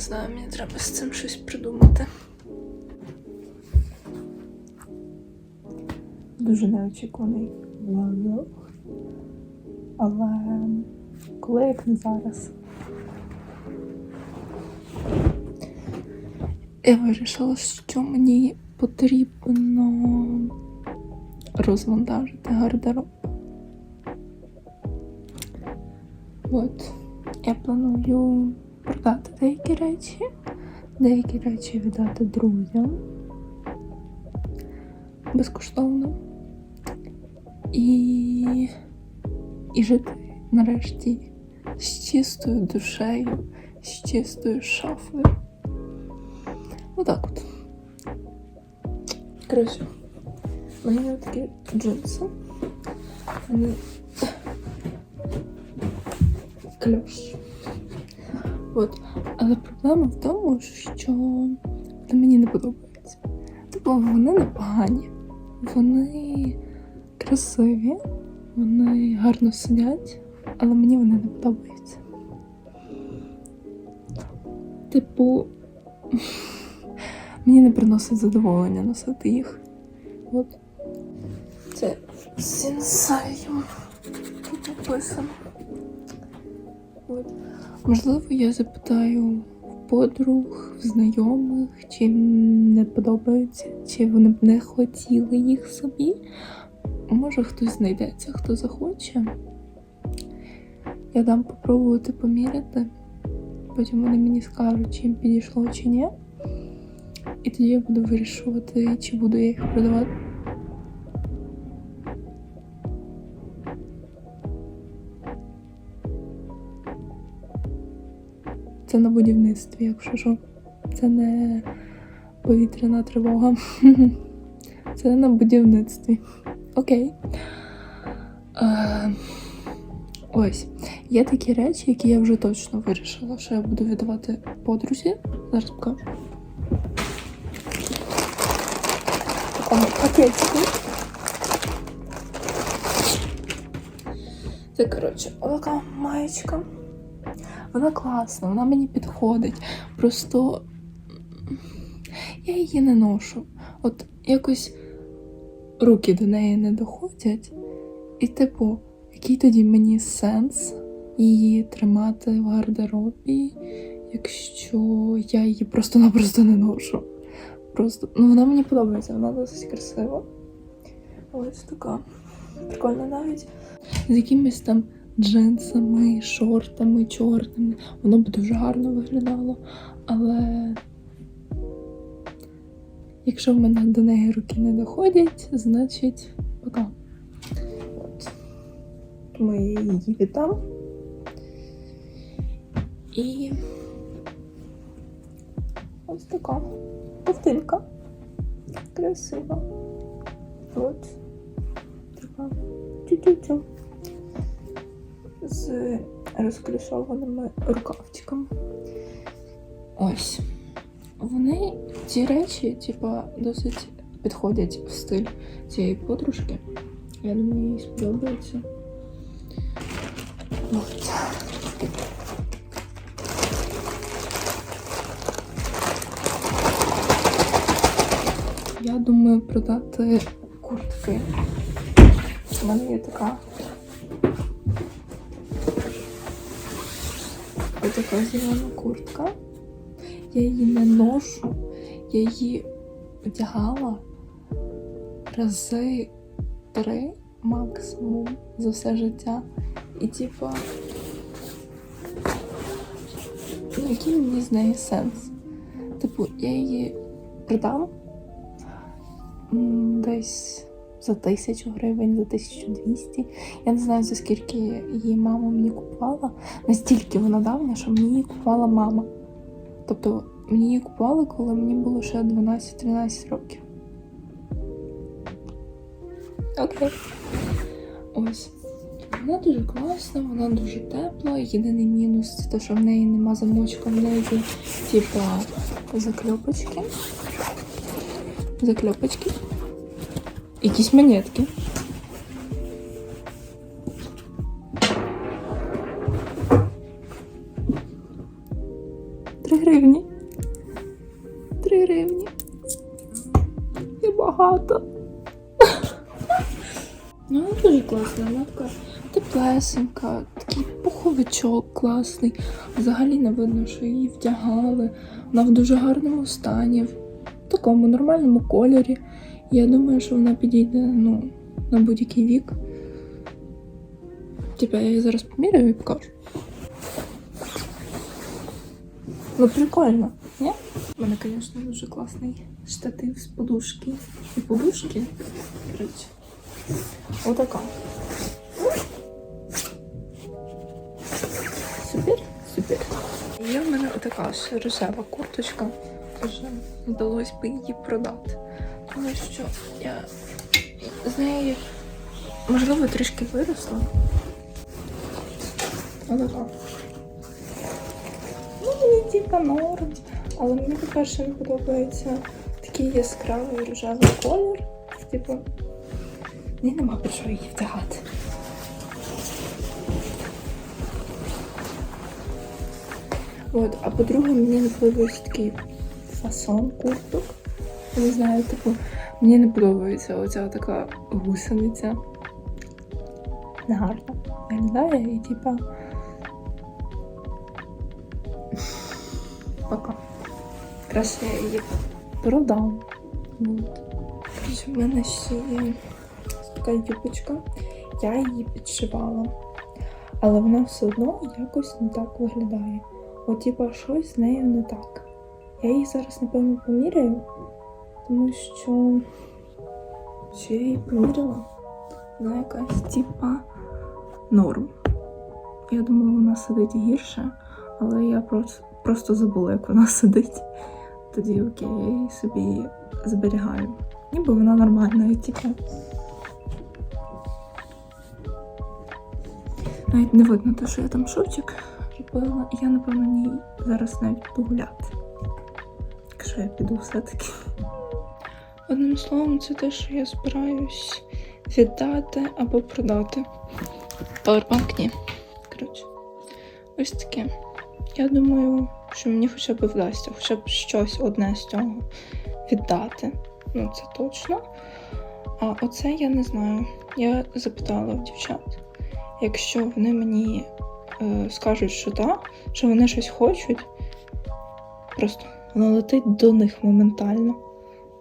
не знаю, мені треба з цим щось придумати. Дуже неочікуваний влог. Але коли як не зараз. Я вирішила, що мені потрібно розвантажити гардероб. От. Я планую продати деякі речі, деякі речі віддати друзям безкоштовно. І, і жити нарешті з чистою душею, з чистою шафою. Отак от. Коротше, у мене такі джинси. Вони кльош. От. Але проблема в тому, що вони мені не подобаються. Типу, вони непогані. Вони красиві, вони гарно сидять, але мені вони не подобаються. Типу, мені не приносить задоволення носити їх. От. Це сенсайом. Тут написано. От. Можливо, я запитаю в подруг, в знайомих, чи не подобається, чи вони б не хотіли їх собі. Може, хтось знайдеться, хто захоче. Я дам попробувати поміряти. Потім вони мені скажуть, чи їм підійшло, чи ні. І тоді я буду вирішувати, чи буду я їх продавати. Це на будівництві, якщо що. Це не повітряна тривога. Це на будівництві. Окей. Е, ось. Є такі речі, які я вже точно вирішила, що я буду віддавати подрузі. Зараз покажу. В такому. Це, коротше, така маєчка. Вона класна, вона мені підходить. Просто я її не ношу. От якось руки до неї не доходять. І, типу, який тоді мені сенс її тримати в гардеробі, якщо я її просто-напросто не ношу. Просто, ну вона мені подобається, вона досить красива. Ось така. Прикольна навіть. З якимись там джинсами, шортами чорними. Воно б дуже гарно виглядало. Але якщо в мене до неї руки не доходять, значить пока. Тому її віддам. І ось така ковтинка. Красива. От. Така. Тю-тю-тю з розклішованими рукавчиками. Ось. Вони ці речі, типа, досить підходять в стиль цієї подружки. Я думаю, їй сподобається. От. Я думаю продати куртки. У мене є така Ось така зелена куртка. Я її не ношу, я її одягала рази три максимум за все життя. І типа, ну який мені з неї сенс? Типу, я її продам десь за тисячу гривень, за 1200. Я не знаю, за скільки її мама мені купувала. Настільки вона давня, що мені її купувала мама. Тобто мені її купували, коли мені було ще 12-13 років. Окей. Ось. Вона дуже класна, вона дуже тепла. Єдиний мінус це те, що в неї нема замочка, в неї є, типа закльопочки. Закльопочки. Якісь монетки. Три гривні. Три гривні. І багато. Ну, дуже класна матка. Теплесенька, такий пуховичок класний. Взагалі не видно, що її вдягали. Вона в дуже гарному стані, в такому нормальному кольорі. Я думаю, що вона підійде ну, на будь-який вік. Типа я її зараз поміряю і покажу. Ну, прикольно, ні? У мене, звісно, дуже класний штатив з подушки. І подушки, коротше, отака. Супер, супер. Є в мене отака ж рожева курточка. Вже вдалося би її продати. Тому що я з неї, можливо, трішки виросла. Отака. Ну, мені типа норм. Але мені, по-перше, не подобається такий яскравий рожевий колір. Типу, мені нема про що її вдягати. От, а по-друге, мені не подобається такий фасон курток. Не знаю, типу, мені не подобається оця така гусениця. Негарно виглядає і типа. Пока. Краще я її продам. От. Короче, в мене ще є така юбочка. Я її підшивала. Але вона все одно якось не так виглядає. От, типа, щось з нею не так. Я її зараз, напевно, поміряю, тому що чи я її поміряла? Вона якась, типа, норм. Я думала, вона сидить гірше, але я просто, просто забула, як вона сидить. Тоді окей, я її собі зберігаю. Ніби вона нормальна, тільки. Навіть не видно те, що я там шовчик робила, і я, напевно, ній зараз навіть буду гуляти. Якщо я піду все-таки. Одним словом, це те, що я збираюсь віддати або продати. Павербанк ні. Коротше, ось таке. Я думаю, що мені хоча б вдасться, хоча б щось одне з цього віддати. Ну, це точно. А оце я не знаю. Я запитала в дівчат. Якщо вони мені е, скажуть, що так, що вони щось хочуть, просто воно летить до них моментально.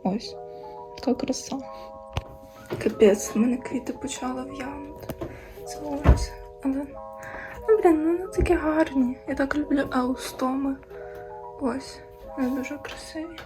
Ось. Така краса. Капець, в мене квіти почали в'янути. Це волосся. Але. Ну, блін, ну вони такі гарні. Я так люблю аустоми. Ось. Вони дуже красиві.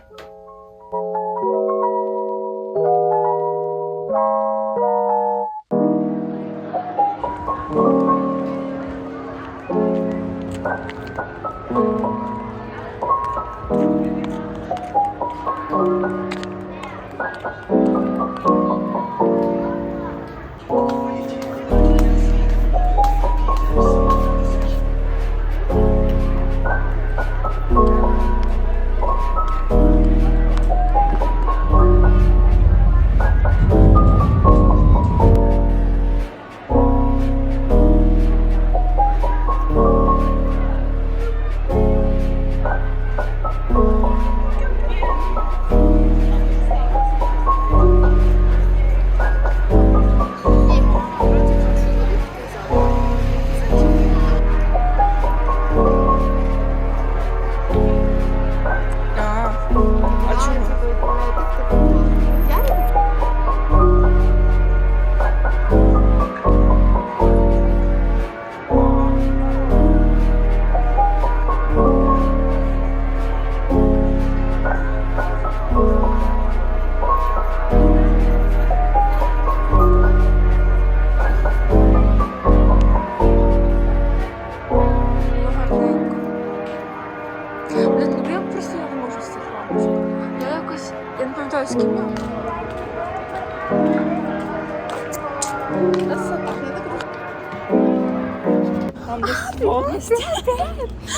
Там десь повністю.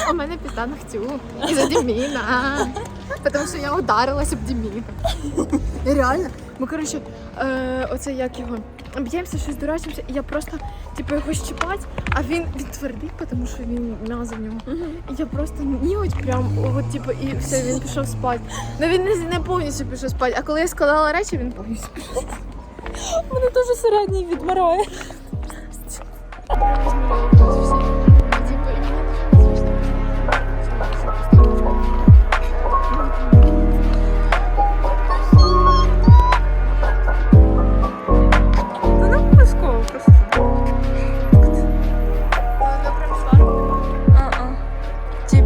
У мене пізда ногтю. І за Діміна. Тому що я ударилась об Діміна. Реально. Ми, коротше, е, оце як його. Б'ємося, щось дурачимося, і я просто, типу, його щипать, а він, він твердий, тому що він м'язо в нього. І я просто ніготь прям, от, типу, і все, він пішов спати. Ну він не, не повністю пішов спати, а коли я складала речі, він повністю пішов спати. Мене дуже середній відмирає.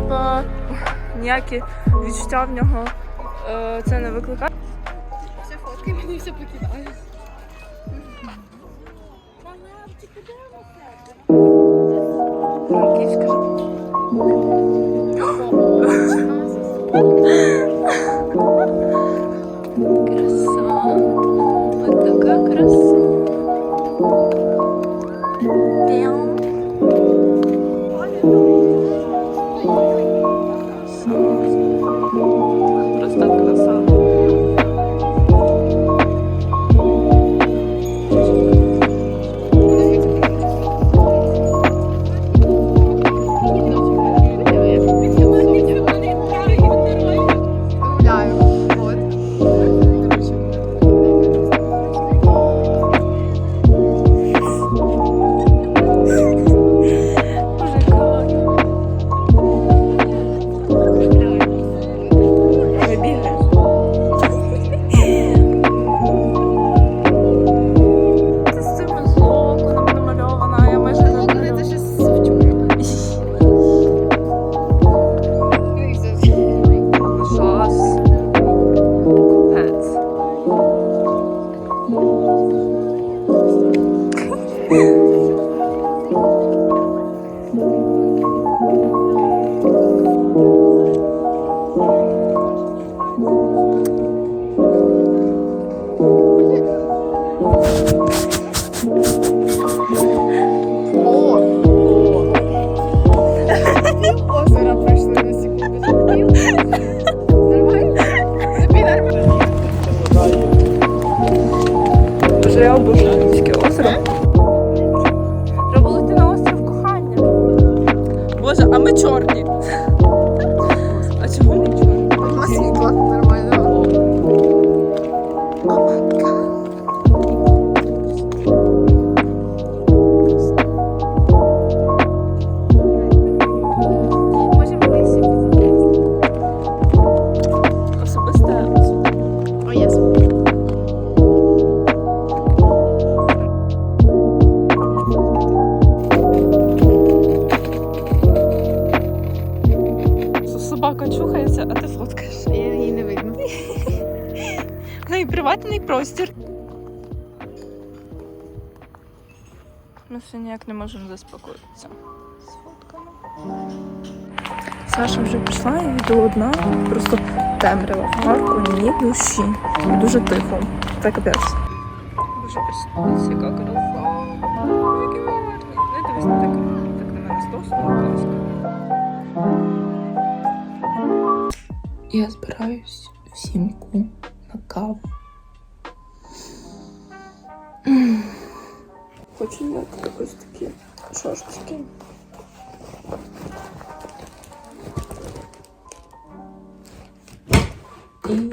Типа, ніякі відчуття в нього е, це не викликає. Все фотки мені все покидає. Франківська. Краса. Вот така краса. Фоткаєш. Я її не видно. Ну і приватний простір. Ми все ніяк не можемо заспокоїтися. З фотками. Саша вже пішла, я йду одна. Просто темрява в парку, ні душі. Дуже тихо. Це капець. Ось яка краса. Який. Не дивись на так, так на мене близько. Я збираюсь в сімку на каву. Хочу взяти ось такі шортики. І...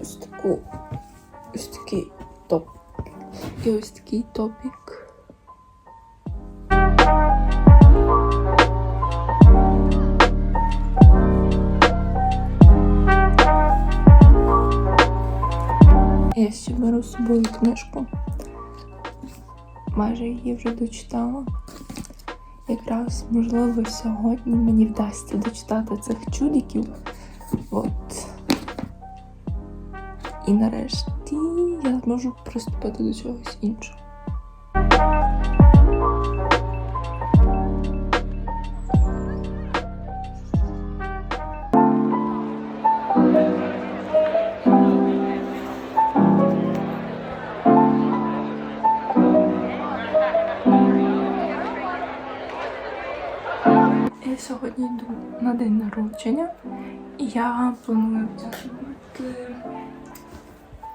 Ось таку, ось такий топ. І ось такий топік. Я ще беру з собою книжку. Майже її вже дочитала. Якраз, можливо, сьогодні мені вдасться дочитати цих чудиків. От. І нарешті я зможу приступити до чогось іншого. На день народження, і я планую вдягнути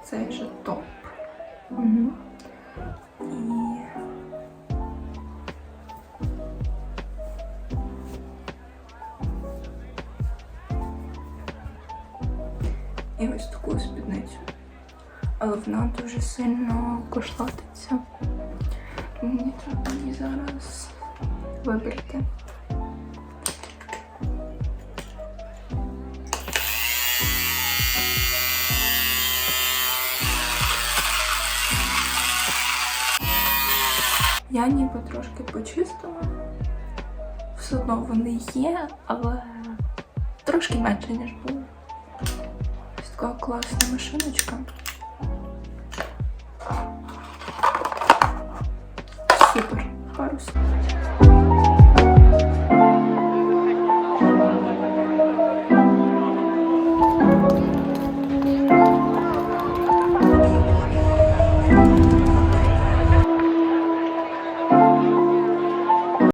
цей же топ. Угу. І і ось таку спідницю. Але вона дуже сильно кошлатиться. Мені треба її зараз вибрати. Я ніби трошки почистила. Все одно вони є, але трошки менше, ніж було. Ось така класна машиночка.